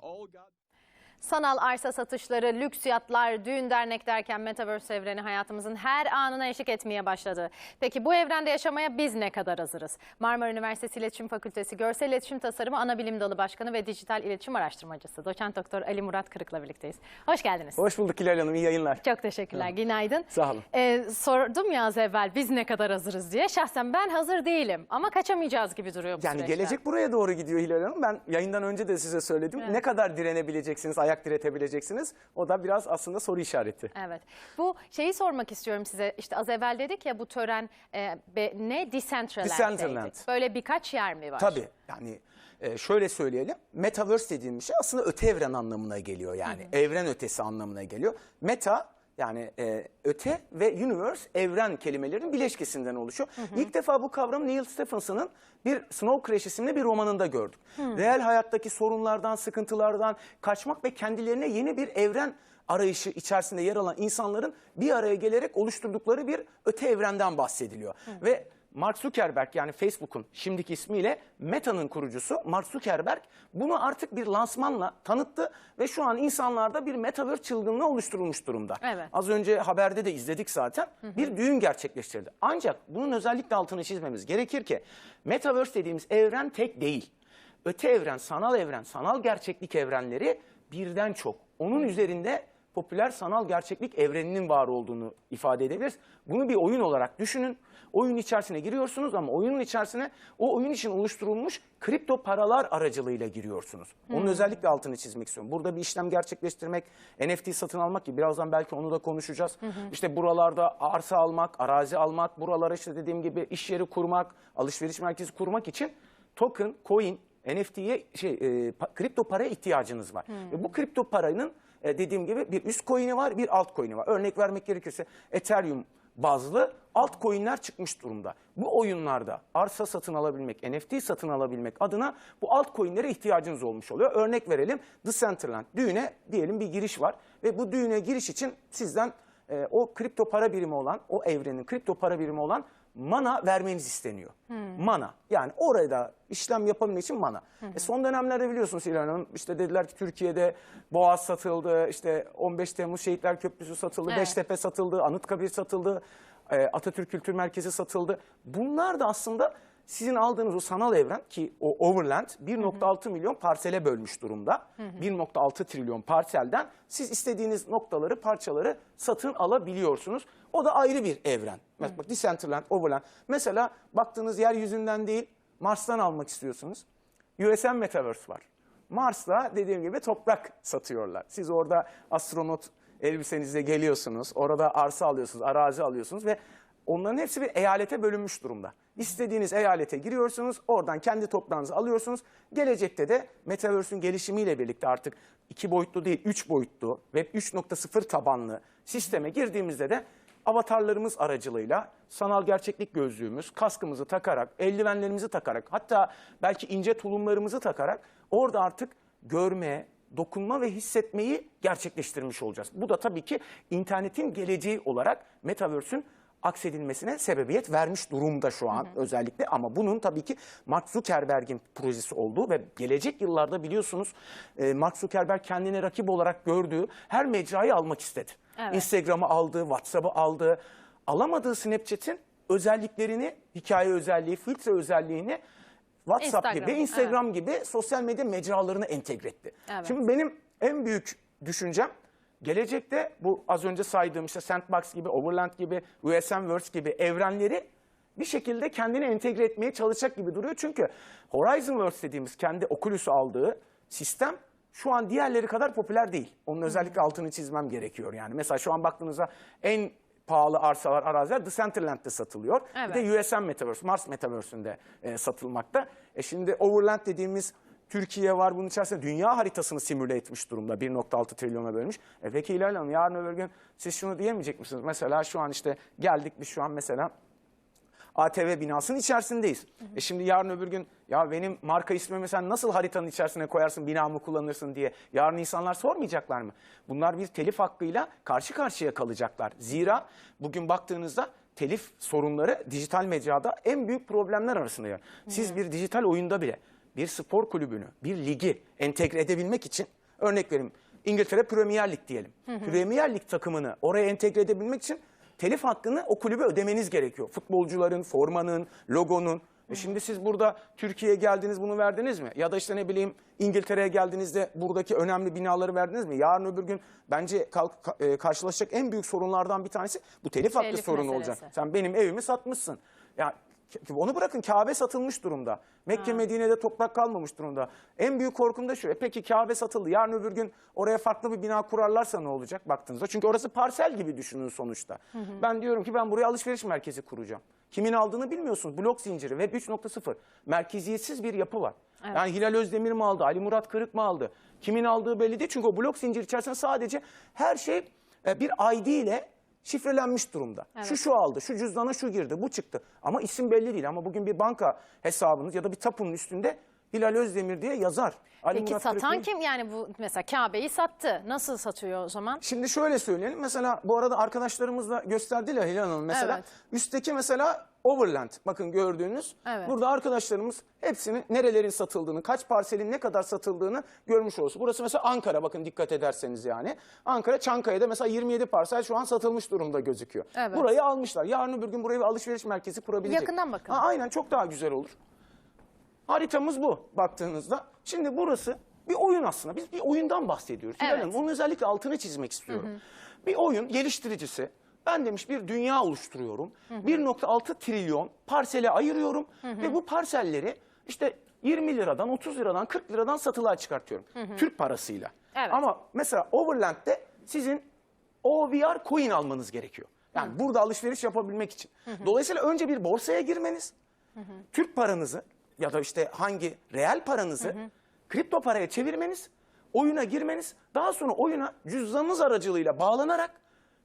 all got Sanal arsa satışları, lüks yatlar, düğün dernek derken Metaverse evreni hayatımızın her anına eşlik etmeye başladı. Peki bu evrende yaşamaya biz ne kadar hazırız? Marmara Üniversitesi İletişim Fakültesi Görsel İletişim Tasarımı Anabilim Dalı Başkanı ve Dijital İletişim Araştırmacısı Doçent Doktor Ali Murat Kırık'la birlikteyiz. Hoş geldiniz. Hoş bulduk Hilal Hanım, iyi yayınlar. Çok teşekkürler. Günaydın. Sağ olun. Ee, sordum ya az evvel biz ne kadar hazırız diye. Şahsen ben hazır değilim ama kaçamayacağız gibi duruyor bu Yani süreçten. gelecek buraya doğru gidiyor Hilal Hanım. Ben yayından önce de size söyledim. Evet. Ne kadar direnebileceksiniz, ayak diretebileceksiniz? O da biraz aslında soru işareti. Evet. Bu şeyi sormak istiyorum size. İşte az evvel dedik ya bu tören e, be- ne? Decentraland'deydi. Decentraland. Böyle birkaç yer mi var? Tabii yani e, şöyle söyleyelim. Metaverse dediğimiz şey aslında öte evren anlamına geliyor yani. Evren ötesi anlamına geliyor. Meta yani e, öte ve universe evren kelimelerinin bileşkesinden oluşuyor. İlk defa bu kavramı Neil Stephenson'ın bir Snow Crash isimli bir romanında gördük. Real hayattaki sorunlardan, sıkıntılardan kaçmak ve kendilerine yeni bir evren arayışı içerisinde yer alan insanların bir araya gelerek oluşturdukları bir öte evrenden bahsediliyor. Ve Mark Zuckerberg yani Facebook'un şimdiki ismiyle Meta'nın kurucusu Mark Zuckerberg bunu artık bir lansmanla tanıttı ve şu an insanlarda bir metaverse çılgınlığı oluşturulmuş durumda. Evet. Az önce haberde de izledik zaten. Bir düğün gerçekleştirdi. Ancak bunun özellikle altını çizmemiz gerekir ki metaverse dediğimiz evren tek değil. Öte evren, sanal evren, sanal gerçeklik evrenleri birden çok. Onun üzerinde popüler sanal gerçeklik evreninin var olduğunu ifade edebiliriz. Bunu bir oyun olarak düşünün. Oyun içerisine giriyorsunuz ama oyunun içerisine o oyun için oluşturulmuş kripto paralar aracılığıyla giriyorsunuz. Onun özellikle altını çizmek istiyorum. Burada bir işlem gerçekleştirmek, NFT satın almak gibi birazdan belki onu da konuşacağız. İşte buralarda arsa almak, arazi almak, buralara işte dediğim gibi iş yeri kurmak, alışveriş merkezi kurmak için token, coin, NFT'ye şey e, pa- kripto paraya ihtiyacınız var. Ve bu kripto paranın e, dediğim gibi bir üst coin'i var, bir alt coin'i var. Örnek vermek gerekirse Ethereum bazlı altcoin'ler çıkmış durumda. Bu oyunlarda arsa satın alabilmek, NFT satın alabilmek adına bu altcoin'lere ihtiyacınız olmuş oluyor. Örnek verelim Decentraland düğüne diyelim bir giriş var ve bu düğüne giriş için sizden e, o kripto para birimi olan, o evrenin kripto para birimi olan mana vermeniz isteniyor. Mana. Yani orada işlem yapabilmek için mana. E son dönemlerde biliyorsunuz İlhan Hanım işte dediler ki Türkiye'de Boğaz satıldı, işte 15 Temmuz Şehitler Köprüsü satıldı, Evet. Beştepe satıldı, Anıtkabir satıldı, e, Atatürk Kültür Merkezi satıldı. Bunlar da aslında sizin aldığınız o sanal evren ki o Overland 1.6 milyon parsele bölmüş durumda. 1.6 trilyon parselden siz istediğiniz noktaları, parçaları satın alabiliyorsunuz. O da ayrı bir evren. Mesela bak Decentraland, Overland. Mesela baktığınız yeryüzünden değil Mars'tan almak istiyorsunuz. USM Metaverse var. Mars'ta dediğim gibi toprak satıyorlar. Siz orada astronot elbisenizle geliyorsunuz. Orada arsa alıyorsunuz, arazi alıyorsunuz ve onların hepsi bir eyalete bölünmüş durumda. İstediğiniz eyalete giriyorsunuz, oradan kendi toprağınızı alıyorsunuz. Gelecekte de Metaverse'ün gelişimiyle birlikte artık iki boyutlu değil, üç boyutlu ve 3.0 tabanlı sisteme girdiğimizde de avatarlarımız aracılığıyla sanal gerçeklik gözlüğümüz, kaskımızı takarak, eldivenlerimizi takarak, hatta belki ince tulumlarımızı takarak orada artık görme, dokunma ve hissetmeyi gerçekleştirmiş olacağız. Bu da tabii ki internetin geleceği olarak Metaverse'ün aksedilmesine sebebiyet vermiş durumda şu an özellikle ama bunun tabii ki Mark Zuckerberg'in projesi olduğu ve gelecek yıllarda biliyorsunuz e, Mark Zuckerberg kendine rakip olarak gördüğü her mecrayı almak istedi. Evet. Instagram'ı aldı, WhatsApp'ı aldı. Alamadığı Snapchat'in özelliklerini, hikaye özelliği, filtre özelliğini WhatsApp Instagram, gibi, Instagram gibi sosyal medya mecralarına entegre etti. Evet. Şimdi benim en büyük düşüncem gelecekte bu az önce saydığım işte Sandbox gibi, Overland gibi, USMverse gibi evrenleri bir şekilde kendine entegre etmeye çalışacak gibi duruyor. Çünkü Horizonverse dediğimiz kendi Oculus'u aldığı sistem şu an diğerleri kadar popüler değil. Onun özellikle altını çizmem gerekiyor yani. Mesela şu an baktığınızda en pahalı arsalar, araziler Decentraland'de satılıyor. Bir Evet. de USM Metaverse, Mars Metaverse'ünde e, satılmakta. E şimdi Overland dediğimiz Türkiye var bunun içerisinde dünya haritasını simüle etmiş durumda. 1.6 trilyona bölmüş. E peki Hilal Hanım yarın öbür gün siz şunu diyemeyecek misiniz? Mesela şu an işte geldik biz şu an mesela ATV binasının içerisindeyiz. E şimdi yarın öbür gün ya benim marka ismimi sen nasıl haritanın içerisine koyarsın binamı kullanırsın diye yarın insanlar sormayacaklar mı? Bunlar bir telif hakkıyla karşı karşıya kalacaklar. Zira bugün baktığınızda telif sorunları dijital mecrada en büyük problemler arasında yer. Siz bir dijital oyunda bile bir spor kulübünü, bir ligi entegre edebilmek için örnek vereyim İngiltere Premier Lig diyelim. Premier Lig takımını oraya entegre edebilmek için telif hakkını o kulübe ödemeniz gerekiyor. Futbolcuların, formanın, logonun. E şimdi siz burada Türkiye'ye geldiniz bunu verdiniz mi? Ya da işte ne bileyim İngiltere'ye geldiğinizde buradaki önemli binaları verdiniz mi? Yarın öbür gün bence kalk- ka- e, karşılaşacak en büyük sorunlardan bir tanesi bu telif hakkı Telif sorunu meselesi. olacak. Sen benim evimi satmışsın. Ya k- onu bırakın Kabe satılmış durumda. Mekke Medine'de toprak kalmamış durumda. En büyük korkum da şu. E peki Kabe satıldı. Yarın öbür gün oraya farklı bir bina kurarlarsa ne olacak baktığınızda? Çünkü orası parsel gibi düşünün sonuçta. Ben diyorum ki ben buraya alışveriş merkezi kuracağım. Kimin aldığını bilmiyorsunuz. Blok zinciri Web 3.0. Merkeziyetsiz bir yapı var. Yani Hilal Özdemir mi aldı? Ali Murat Kırık mı aldı? Kimin aldığı belli değil. Çünkü o blok zinciri içerisinde sadece her şey e, bir ID ile şifrelenmiş durumda. Şu şu aldı, şu cüzdana şu girdi, bu çıktı. Ama isim belli değil. Ama bugün bir banka hesabınız ya da bir tapunun üstünde Hilal Özdemir diye yazar. Ali Peki Murat satan Kırık'ın- kim? Yani bu mesela Kabe'yi sattı. Nasıl satıyor o zaman? Şimdi şöyle söyleyelim. Mesela bu arada arkadaşlarımız da gösterdiler Hilal Hanım. Mesela Evet. üstteki mesela Overland. Bakın gördüğünüz. Evet. Burada arkadaşlarımız hepsini nerelerin satıldığını, kaç parselin ne kadar satıldığını görmüş olsun. Burası mesela Ankara bakın dikkat ederseniz yani. Ankara Çankaya'da mesela 27 parsel şu an satılmış durumda gözüküyor. Evet. Burayı almışlar. Yarın öbür gün buraya bir alışveriş merkezi kurabilecek. Yakından bakalım. Ha, aynen çok daha güzel olur. Haritamız bu baktığınızda. Şimdi burası bir oyun aslında. Biz bir oyundan bahsediyoruz. Evet. Onun özellikle altını çizmek istiyorum. Bir oyun geliştiricisi ben demiş bir dünya oluşturuyorum. 1.6 trilyon parsele ayırıyorum ve bu parselleri işte 20 liradan, 30 liradan, 40 liradan satılığa çıkartıyorum. Türk parasıyla. Evet. Ama mesela Overland'de sizin OVR coin almanız gerekiyor. Yani burada alışveriş yapabilmek için. Dolayısıyla önce bir borsaya girmeniz, Türk paranızı ya da işte hangi reel paranızı kripto paraya çevirmeniz, oyuna girmeniz, daha sonra oyuna cüzdanınız aracılığıyla bağlanarak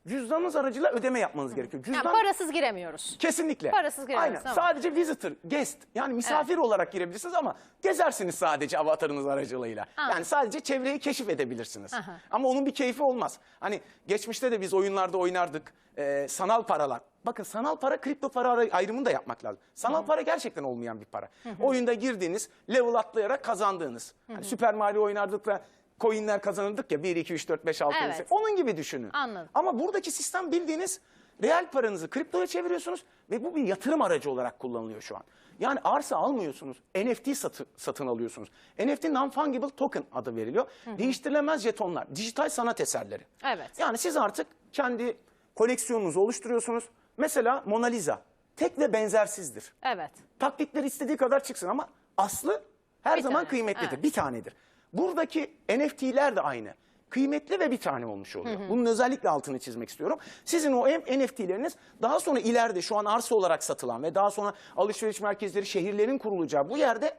cüzdanınız aracılığıyla ödeme yapmanız gerekiyor. Yani Cüzdan parasız giremiyoruz. Kesinlikle. Parasız giremiyoruz, Aynen. tamam. Sadece visitor, guest yani misafir olarak girebilirsiniz ama gezersiniz sadece avatarınız aracılığıyla. Anladım. Yani sadece çevreyi keşif edebilirsiniz. Aha. Ama onun bir keyfi olmaz. Hani geçmişte de biz oyunlarda oynardık. Ee, sanal paralar. Bakın sanal para kripto para ara- ayrımını da yapmak lazım. Sanal para gerçekten olmayan bir para. Oyunda girdiğiniz, level atlayarak kazandığınız. Hani Süper Mario oynardık da coinler kazanırdık ya 1, 2, 3, 4, 5, 6, 7, Evet. Onun gibi düşünün. Anladım. Ama buradaki sistem bildiğiniz reel paranızı kriptoya çeviriyorsunuz ve bu bir yatırım aracı olarak kullanılıyor şu an. Yani arsa almıyorsunuz, NFT satı- satın alıyorsunuz. NFT non-fungible token adı veriliyor. Değiştirilemez jetonlar, dijital sanat eserleri. Evet. Yani siz artık kendi koleksiyonunuzu oluşturuyorsunuz. Mesela Mona Lisa tek ve benzersizdir. Evet. Taklitler istediği kadar çıksın ama aslı her Bir zaman tane, kıymetlidir. evet. Bir tanedir. Buradaki NFT'ler de aynı. Kıymetli ve bir tane olmuş oluyor. Bunun özellikle altını çizmek istiyorum. Sizin o NFT'leriniz daha sonra ileride şu an arsa olarak satılan ve daha sonra alışveriş merkezleri, şehirlerin kurulacağı bu yerde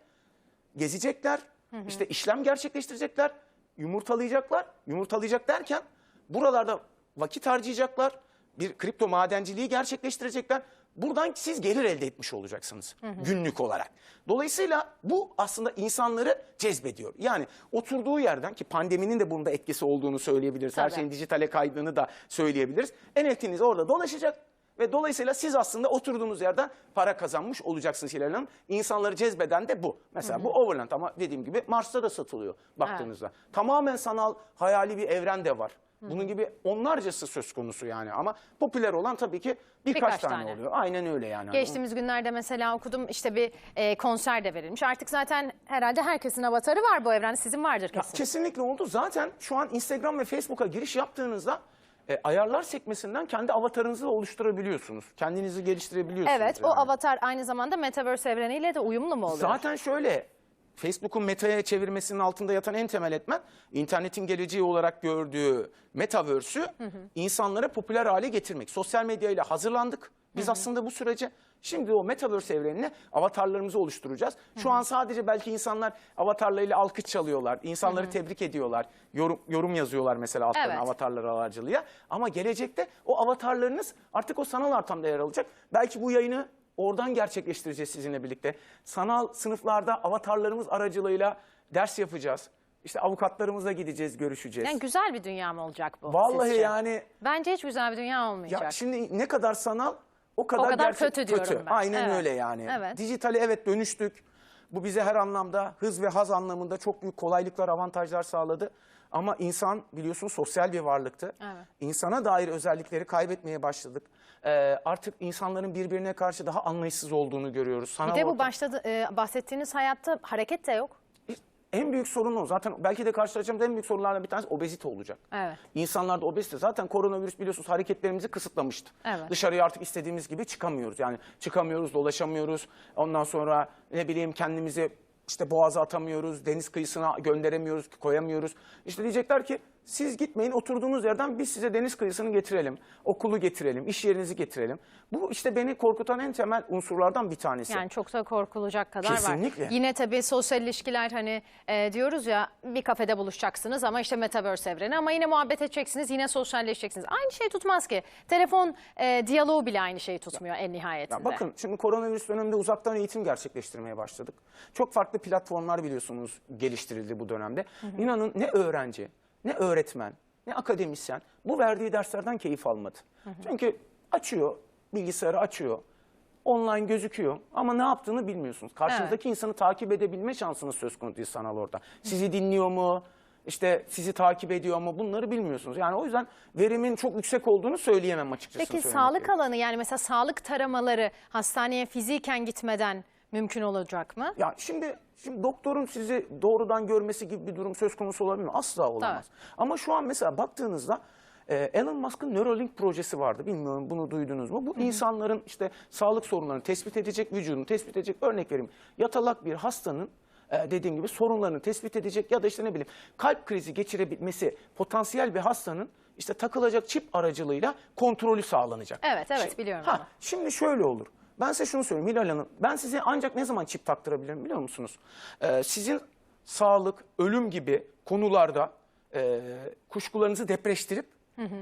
gezecekler. işte işlem gerçekleştirecekler. Yumurtalayacaklar. Yumurtalayacak derken buralarda vakit harcayacaklar. Bir kripto madenciliği gerçekleştirecekler. Buradan siz gelir elde etmiş olacaksınız günlük olarak. Dolayısıyla bu aslında insanları cezbediyor. Yani oturduğu yerden ki pandeminin de bunda etkisi olduğunu söyleyebiliriz. Her Tabii. şeyin dijitale kaydığını da söyleyebiliriz. NFT'niz orada dolaşacak ve dolayısıyla siz aslında oturduğunuz yerden para kazanmış olacaksınız Hilal Hanım. İnsanları cezbeden de bu. Mesela bu Overland ama dediğim gibi Mars'ta da satılıyor baktığınızda. Tamamen sanal hayali bir evren de var. Bunun gibi onlarcası söz konusu yani ama popüler olan tabii ki birkaç, Birkaç tane, tane. oluyor. Aynen öyle yani. Geçtiğimiz günlerde mesela okudum işte bir e, konser de verilmiş. Artık zaten herhalde herkesin avatarı var bu evrende. Sizin vardır Ya kesin. kesinlikle oldu. Zaten şu an Instagram ve Facebook'a giriş yaptığınızda e, ayarlar sekmesinden kendi avatarınızı oluşturabiliyorsunuz. Kendinizi geliştirebiliyorsunuz. Evet o yani. avatar aynı zamanda Metaverse evreniyle de uyumlu mu oluyor? Zaten şöyle Facebook'un meta'ya çevirmesinin altında yatan en temel etmen internetin geleceği olarak gördüğü metaverse'ü insanlara popüler hale getirmek. Sosyal medyayla hazırlandık. Biz aslında bu sürece şimdi o metaverse evrenine avatarlarımızı oluşturacağız. Şu an sadece belki insanlar avatarlarıyla alkış çalıyorlar. insanları tebrik ediyorlar. Yorum, yorum yazıyorlar mesela altlarına Evet. avatarlar aracılığıyla. Ama gelecekte o avatarlarınız artık o sanal ortamda yer alacak. Belki bu yayını oradan gerçekleştireceğiz sizinle birlikte. Sanal sınıflarda avatarlarımız aracılığıyla ders yapacağız. İşte avukatlarımızla gideceğiz, görüşeceğiz. Yani güzel bir dünya mı olacak bu? Vallahi sizce? yani Bence hiç güzel bir dünya olmayacak. ya şimdi ne kadar sanal o kadar, kadar gerçek- kötü diyorum ben. Aynen Evet, öyle yani. evet. Dijitale evet dönüştük. Bu bize her anlamda hız ve haz anlamında çok büyük kolaylıklar, avantajlar sağladı. Ama insan biliyorsunuz sosyal bir varlıktı. Evet. İnsana dair özellikleri kaybetmeye başladık. Ee, artık insanların birbirine karşı daha anlayışsız olduğunu görüyoruz. Sanal Bir de bu ortam- başladı e, bahsettiğiniz hayatta hareket de yok. En büyük sorun o. Zaten belki de karşılaşacağımız en büyük sorunlardan bir tanesi obezite olacak. Evet. İnsanlarda obezite. Zaten koronavirüs biliyorsunuz hareketlerimizi kısıtlamıştı. Evet. Dışarıya artık istediğimiz gibi çıkamıyoruz. Yani çıkamıyoruz, dolaşamıyoruz. Ondan sonra ne bileyim kendimizi işte boğaza atamıyoruz, deniz kıyısına gönderemiyoruz, koyamıyoruz. İşte diyecekler ki siz gitmeyin oturduğunuz yerden biz size deniz kıyısını getirelim, okulu getirelim, iş yerinizi getirelim. Bu işte beni korkutan en temel unsurlardan bir tanesi. Yani çok da korkulacak kadar Kesinlikle. var. Yine tabii sosyal ilişkiler hani e, diyoruz ya bir kafede buluşacaksınız ama işte metaverse evreni ama yine muhabbet edeceksiniz yine sosyalleşeceksiniz. Aynı şey tutmaz ki. Telefon e, diyaloğu bile aynı şeyi tutmuyor en nihayetinde. Ya bakın şimdi koronavirüs döneminde uzaktan eğitim gerçekleştirmeye başladık. Çok farklı platformlar biliyorsunuz geliştirildi bu dönemde. İnanın ne öğrenci, ne öğretmen, ne akademisyen bu verdiği derslerden keyif almadı. Çünkü açıyor, bilgisayarı açıyor, online gözüküyor ama ne yaptığını bilmiyorsunuz. Karşınızdaki insanı takip edebilme şansınız söz konusu değil sanal orada. Sizi dinliyor mu? İşte sizi takip ediyor mu? Bunları bilmiyorsunuz. Yani o yüzden verimin çok yüksek olduğunu söyleyemem açıkçası. Peki sağlık gerekirse. alanı yani mesela sağlık taramaları hastaneye fiziken gitmeden mümkün olacak mı? Ya şimdi şimdi doktorun sizi doğrudan görmesi gibi bir durum söz konusu olabilir mi? Asla olamaz. Ama şu an mesela baktığınızda e, Elon Musk'ın Neuralink projesi vardı. Bilmiyorum bunu duydunuz mu? Bu insanların işte sağlık sorunlarını tespit edecek, vücudunu tespit edecek. Örnek vereyim. Yatalak bir hastanın e, dediğim gibi sorunlarını tespit edecek ya da işte ne bileyim kalp krizi geçirebilmesi potansiyel bir hastanın işte takılacak çip aracılığıyla kontrolü sağlanacak. Evet, evet, Şimdi- biliyorum ha, onu. Şimdi şöyle olur. Ben size şunu söyleyeyim Hilal Hanım. Ben size ancak ne zaman çip taktırabilirim biliyor musunuz? Ee, sizin sağlık, ölüm gibi konularda e, kuşkularınızı depreştirip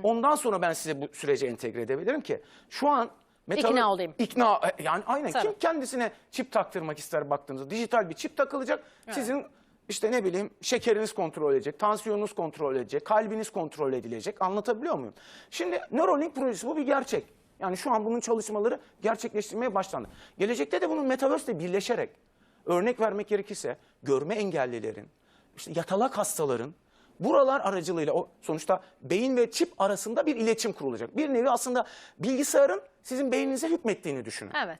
ondan sonra ben size bu sürece entegre edebilirim ki şu an metaver- İkna olayım. İkna e, yani aynen Tabii. kim kendisine çip taktırmak ister baktığınızda dijital bir çip takılacak. Sizin işte ne bileyim şekeriniz kontrol edecek, tansiyonunuz kontrol edecek, kalbiniz kontrol edilecek. Anlatabiliyor muyum? Şimdi Neuralink projesi bu bir gerçek. Yani şu an bunun çalışmaları gerçekleştirmeye başlandı. Gelecekte de bunun Metaverse ile birleşerek örnek vermek gerekirse görme engellilerin, işte yatalak hastaların buralar aracılığıyla o sonuçta beyin ve çip arasında bir iletişim kurulacak. Bir nevi aslında bilgisayarın sizin beyninize hükmettiğini düşünün. Evet.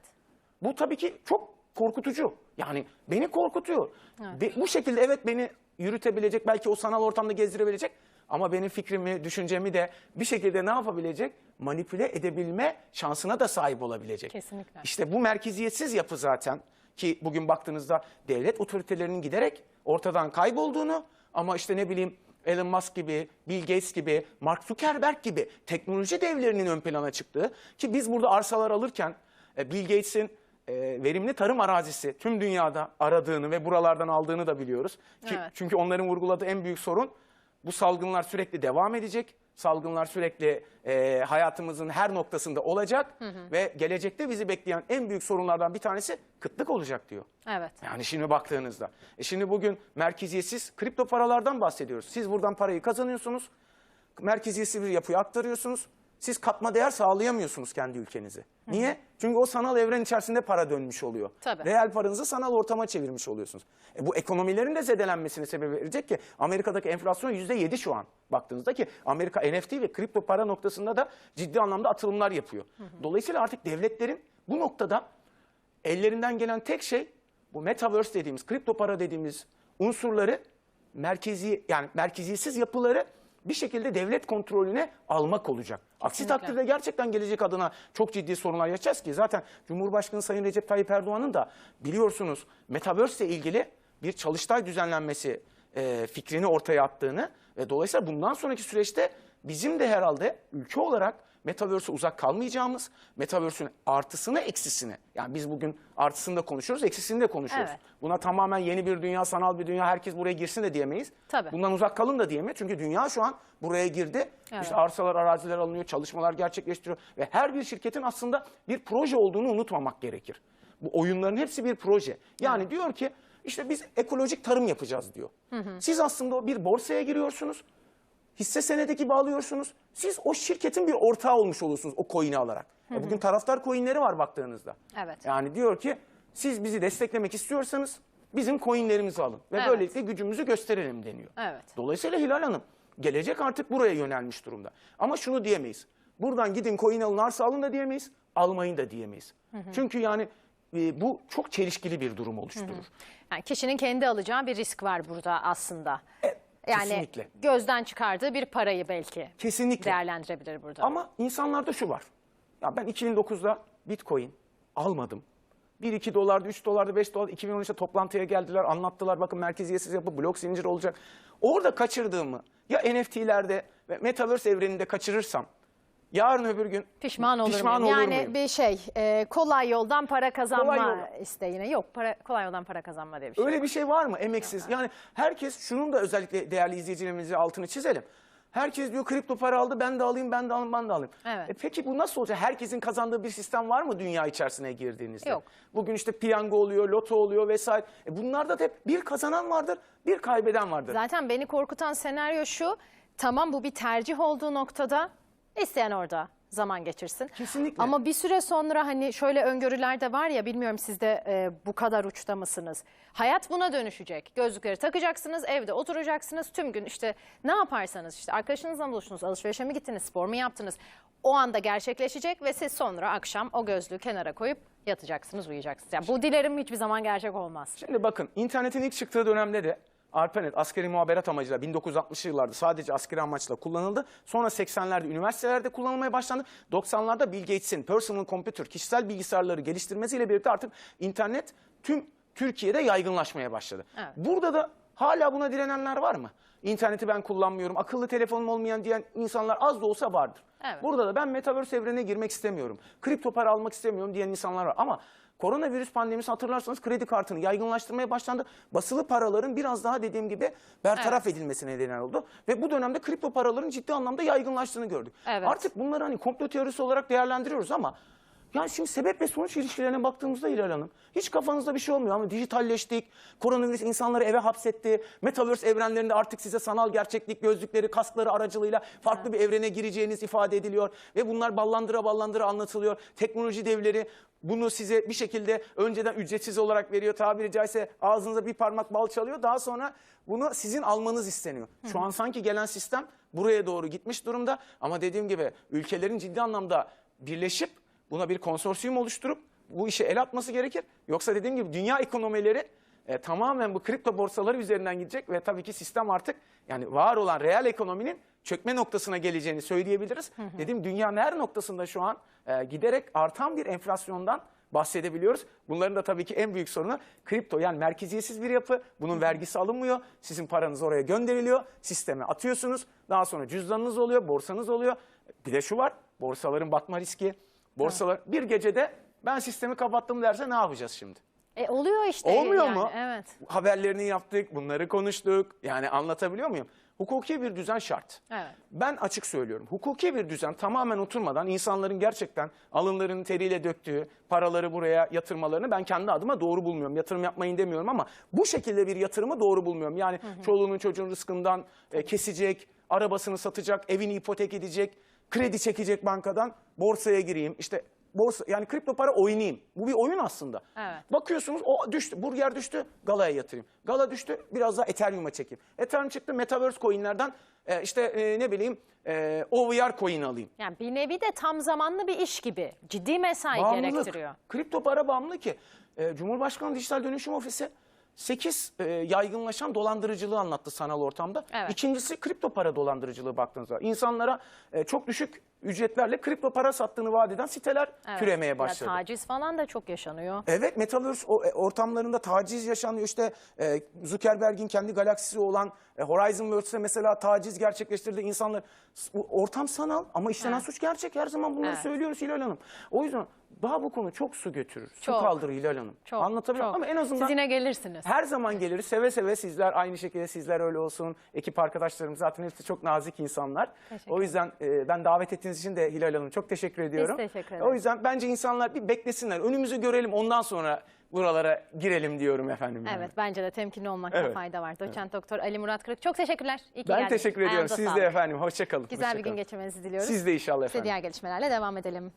Bu tabii ki çok korkutucu. Yani beni korkutuyor. Ve bu şekilde evet beni yürütebilecek, belki o sanal ortamda gezdirebilecek ama benim fikrimi, düşüncemi de bir şekilde ne yapabilecek? Manipüle edebilme şansına da sahip olabilecek. Kesinlikle. İşte bu merkeziyetsiz yapı zaten ki bugün baktığınızda devlet otoritelerinin giderek ortadan kaybolduğunu ama işte ne bileyim Elon Musk gibi, Bill Gates gibi, Mark Zuckerberg gibi teknoloji devlerinin ön plana çıktığı ki biz burada arsalar alırken e, Bill Gates'in e, verimli tarım arazisi tüm dünyada aradığını ve buralardan aldığını da biliyoruz. Ki, Evet. Çünkü onların vurguladığı en büyük sorun bu salgınlar sürekli devam edecek. Salgınlar sürekli e, hayatımızın her noktasında olacak ve gelecekte bizi bekleyen en büyük sorunlardan bir tanesi kıtlık olacak diyor. Evet. Yani şimdi baktığınızda. E şimdi bugün merkeziyetsiz kripto paralardan bahsediyoruz. Siz buradan parayı kazanıyorsunuz. Merkeziyetsiz bir yapıya aktarıyorsunuz. Siz katma değer sağlayamıyorsunuz kendi ülkenize. Niye? Çünkü o sanal evren içerisinde para dönmüş oluyor. Tabii. Reel paranızı sanal ortama çevirmiş oluyorsunuz. E bu ekonomilerin de zedelenmesine sebep verecek ki Amerika'daki enflasyon %7 şu an baktığınızda ki Amerika NFT ve kripto para noktasında da ciddi anlamda atılımlar yapıyor. Dolayısıyla artık devletlerin bu noktada ellerinden gelen tek şey bu metaverse dediğimiz, kripto para dediğimiz unsurları merkezi yani merkeziyetsiz yapıları bir şekilde devlet kontrolüne almak olacak. Aksi Kesinlikle. takdirde gerçekten gelecek adına çok ciddi sorunlar yaşayacağız ki zaten Cumhurbaşkanı Sayın Recep Tayyip Erdoğan'ın da biliyorsunuz metaverse ile ilgili bir çalıştay düzenlenmesi e, fikrini ortaya attığını ve dolayısıyla bundan sonraki süreçte bizim de herhalde ülke olarak Metaverse'e uzak kalmayacağımız, Metaverse'ün artısını eksisini, yani biz bugün artısını da konuşuyoruz, eksisini de konuşuyoruz. Evet. Buna tamamen yeni bir dünya, sanal bir dünya, herkes buraya girsin de diyemeyiz. Tabii. Bundan uzak kalın da diyemeyiz. Çünkü dünya şu an buraya girdi. Evet. İşte arsalar, araziler alınıyor, çalışmalar gerçekleştiriyor. Ve her bir şirketin aslında bir proje olduğunu unutmamak gerekir. Bu oyunların hepsi bir proje. Yani diyor ki işte biz ekolojik tarım yapacağız diyor. Siz aslında bir borsaya giriyorsunuz hisse senedi gibi alıyorsunuz. Siz o şirketin bir ortağı olmuş oluyorsunuz o coin'i alarak. Ya bugün taraftar coin'leri var baktığınızda. Evet. Yani diyor ki siz bizi desteklemek istiyorsanız bizim coinlerimizi alın ve Evet. böylelikle gücümüzü gösterelim deniyor. Evet. Dolayısıyla Hilal Hanım gelecek artık buraya yönelmiş durumda. Ama şunu diyemeyiz. Buradan gidin coin alın arsa alın da diyemeyiz. Almayın da diyemeyiz. Çünkü yani e, bu çok çelişkili bir durum oluşturur. Yani kişinin kendi alacağı bir risk var burada aslında. Yani kesinlikle. gözden çıkardığı bir parayı belki Kesinlikle. değerlendirebilir burada. Ama insanlarda şu var. Ya ben 2009'da Bitcoin almadım. 1-2 dolardı, 3 dolardı, 5 dolardı. 2013'te toplantıya geldiler, anlattılar. Bakın merkeziyetsiz yapı, blok zincir olacak. Orada kaçırdığımı ya NFT'lerde ve Metaverse evreninde kaçırırsam yarın öbür gün Pişman olur pişman muyum? olur Yani muyum? bir şey e, kolay yoldan para kazanma Kolay yoldan. isteğine. Yok para, kolay yoldan para kazanma diye bir şey. Öyle bir şey var mı emeksiz? Yani herkes şunun da özellikle değerli izleyicilerimizin altını çizelim. Herkes diyor kripto para aldı ben de alayım ben de alayım ben de alayım. Evet. E peki bu nasıl olacak? Herkesin kazandığı bir sistem var mı dünya içerisine girdiğinizde? Yok. Bugün işte piyango oluyor, loto oluyor vesaire. E bunlarda da hep bir kazanan vardır, bir kaybeden vardır. Zaten beni korkutan senaryo şu. Tamam bu bir tercih olduğu noktada isteyen orada zaman geçirsin. Kesinlikle. Ama bir süre sonra hani şöyle öngörüler de var ya bilmiyorum siz de e, bu kadar uçta mısınız? Hayat buna dönüşecek. Gözlükleri takacaksınız, evde oturacaksınız tüm gün işte ne yaparsanız işte arkadaşınızla mı buluştunuz, alışverişe mi gittiniz, spor mu yaptınız? O anda gerçekleşecek ve siz sonra akşam o gözlüğü kenara koyup yatacaksınız, uyuyacaksınız. Yani bu dilerim hiçbir zaman gerçek olmaz. Şimdi bakın internetin ilk çıktığı dönemde de ARPANET askeri muhaberat amacıyla 1960'lı yıllarda sadece askeri amaçla kullanıldı. Sonra 80'lerde üniversitelerde kullanılmaya başlandı. 90'larda Bill Gates'in personal computer, kişisel bilgisayarları geliştirmesiyle birlikte artık internet tüm Türkiye'de yaygınlaşmaya başladı. Evet. Burada da hala buna direnenler var mı? İnterneti ben kullanmıyorum, akıllı telefonum olmayan diyen insanlar az da olsa vardır. Evet. Burada da ben metaverse evrenine girmek istemiyorum. Kripto para almak istemiyorum diyen insanlar var. Ama koronavirüs pandemisi hatırlarsanız kredi kartını yaygınlaştırmaya başlandı. Basılı paraların biraz daha dediğim gibi bertaraf edilmesine neden oldu. Ve bu dönemde kripto paraların ciddi anlamda yaygınlaştığını gördük. Evet. Artık bunları hani komplo teorisi olarak değerlendiriyoruz ama yani şimdi sebep ve sonuç ilişkilerine baktığımızda İlhan Hanım hiç kafanızda bir şey olmuyor ama dijitalleştik, koronavirüs insanları eve hapsetti, metaverse evrenlerinde artık size sanal gerçeklik gözlükleri, kaskları aracılığıyla farklı bir evrene gireceğiniz ifade ediliyor ve bunlar ballandıra ballandıra anlatılıyor. Teknoloji devleri bunu size bir şekilde önceden ücretsiz olarak veriyor. Tabiri caizse ağzınıza bir parmak bal çalıyor. Daha sonra bunu sizin almanız isteniyor. Şu an sanki gelen sistem buraya doğru gitmiş durumda. Ama dediğim gibi ülkelerin ciddi anlamda birleşip buna bir konsorsiyum oluşturup bu işe el atması gerekir. Yoksa dediğim gibi dünya ekonomileri e, tamamen bu kripto borsaları üzerinden gidecek ve tabii ki sistem artık yani var olan reel ekonominin çökme noktasına geleceğini söyleyebiliriz. Dedim dünyanın her noktasında şu an e, giderek artan bir enflasyondan bahsedebiliyoruz. Bunların da tabii ki en büyük sorunu kripto yani merkeziyetsiz bir yapı. Bunun vergisi alınmıyor. Sizin paranız oraya gönderiliyor. Sisteme atıyorsunuz. Daha sonra cüzdanınız oluyor, borsanız oluyor. Bir de şu var. Borsaların batma riski. Borsalar bir gecede ben sistemi kapattım derse ne yapacağız şimdi? E, oluyor işte. Olmuyor yani, mu? Evet. Haberlerini yaptık, bunları konuştuk. Yani anlatabiliyor muyum? Hukuki bir düzen şart. Evet. Ben açık söylüyorum. Hukuki bir düzen tamamen oturmadan insanların gerçekten alınlarının teriyle döktüğü paraları buraya yatırmalarını ben kendi adıma doğru bulmuyorum. Yatırım yapmayın demiyorum ama bu şekilde bir yatırımı doğru bulmuyorum. Yani çoluğunun çocuğun rızkından e, kesecek, arabasını satacak, evini ipotek edecek, kredi çekecek bankadan, borsaya gireyim. İşte borsa yani kripto para oynayayım. Bu bir oyun aslında. Evet. Bakıyorsunuz o düştü. Burger düştü. Gala'ya yatırayım. Gala düştü. Biraz daha Ethereum'a çekeyim. Ethereum çıktı. Metaverse coinlerden e, işte e, ne bileyim e, OVR coin alayım. Yani bir nevi de tam zamanlı bir iş gibi. Ciddi mesai Bağımlılık. gerektiriyor. Kripto para bağımlı ki. E, Cumhurbaşkanı Dijital Dönüşüm Ofisi 8 yaygınlaşan dolandırıcılığı anlattı sanal ortamda. Evet. İkincisi kripto para dolandırıcılığı baktığınızda. İnsanlara e, çok düşük ücretlerle kripto para sattığını vaat eden siteler Evet. türemeye Ya başladı. taciz falan da çok yaşanıyor. Evet Metaverse e, ortamlarında taciz yaşanıyor. İşte e, Zuckerberg'in kendi galaksisi olan e, Horizon Worlds'te mesela taciz gerçekleştirdi insanlar. Ortam sanal ama işlenen Evet. suç gerçek. Her zaman bunları Evet. söylüyoruz Hilal Hanım. O yüzden daha bu konu çok su götürür. Su Çok. kaldırır Hilal Hanım. Çok, Anlatabiliyor çok. Ama en azından Siz yine gelirsiniz. her zaman geliriz. Seve seve sizler aynı şekilde sizler öyle olsun. Ekip arkadaşlarım zaten hepsi çok nazik insanlar. Teşekkür O yüzden e, ben davet ettiğiniz için de Hilal Hanım çok teşekkür ediyorum. teşekkür O ederiz. yüzden bence insanlar bir beklesinler. Önümüzü görelim ondan sonra buralara girelim diyorum efendim. yani. Evet bence de temkinli olmakta Evet. fayda var. Doçent Doktor Ali Murat Kırık çok teşekkürler. İyi ki Ben geldiniz. teşekkür ediyorum. Ayağınıza Siz sağlık. de efendim. Hoşçakalın. Güzel bir gün geçirmenizi diliyoruz. Siz de inşallah Biz efendim. diğer gelişmelerle devam edelim.